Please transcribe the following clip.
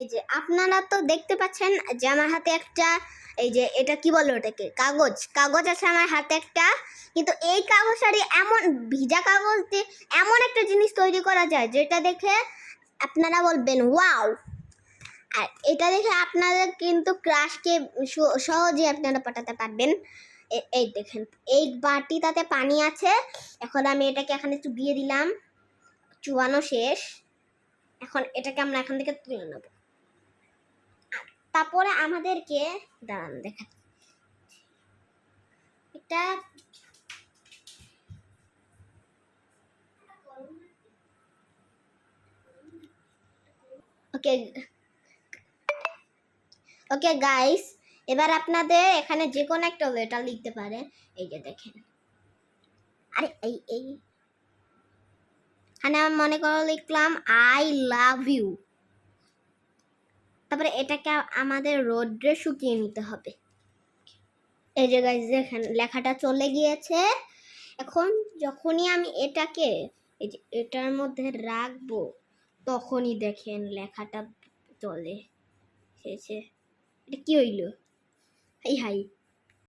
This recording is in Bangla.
এই যে আপনারা তো দেখতে পাচ্ছেন যে আমার হাতে একটা, এই যে এটা কি বলো ওটাকে? কাগজ। কাগজ আছে আমার হাতে একটা। কিন্তু এই কাগজ কাগজটারই এমন ভিজা কাগজ দিয়ে এমন একটা জিনিস তৈরি করা যায় যেটা দেখে আপনারা বলবেন, ওয়াও! আর এটা দেখে আপনাদের কিন্তু ক্রাশকে সহজে আপনারা পাঠাতে পারবেন। এই দেখেন, এই বাটিটাতে পানি আছে। এখন আমি এটাকে এখানে চুবিয়ে দিলাম। চুয়ানো শেষ। এখন এটাকে আমরা এখান থেকে তুলে নেব। তারপরে আমাদেরকে, দাঁড়ান দেখা এটা ওকে ওকে গাইস এবার আপনাদের এখানে যে কোনো একটা লেটার লিখতে পারে এই যে দেখেন। আরে, এই এই। এখানে আমি মনে করো লিখলাম আই লাভ ইউ তারপরে এটাকে আমাদের রোদ্রে শুকিয়ে নিতে হবে। এই যে গাইজ দেখেন, লেখাটা চলে গিয়েছে। এখন যখনই আমি এটাকে, এই যে এটার মধ্যে রাখব, তখনই দেখেন লেখাটা চলে এটা কি হইল? হাই হাই।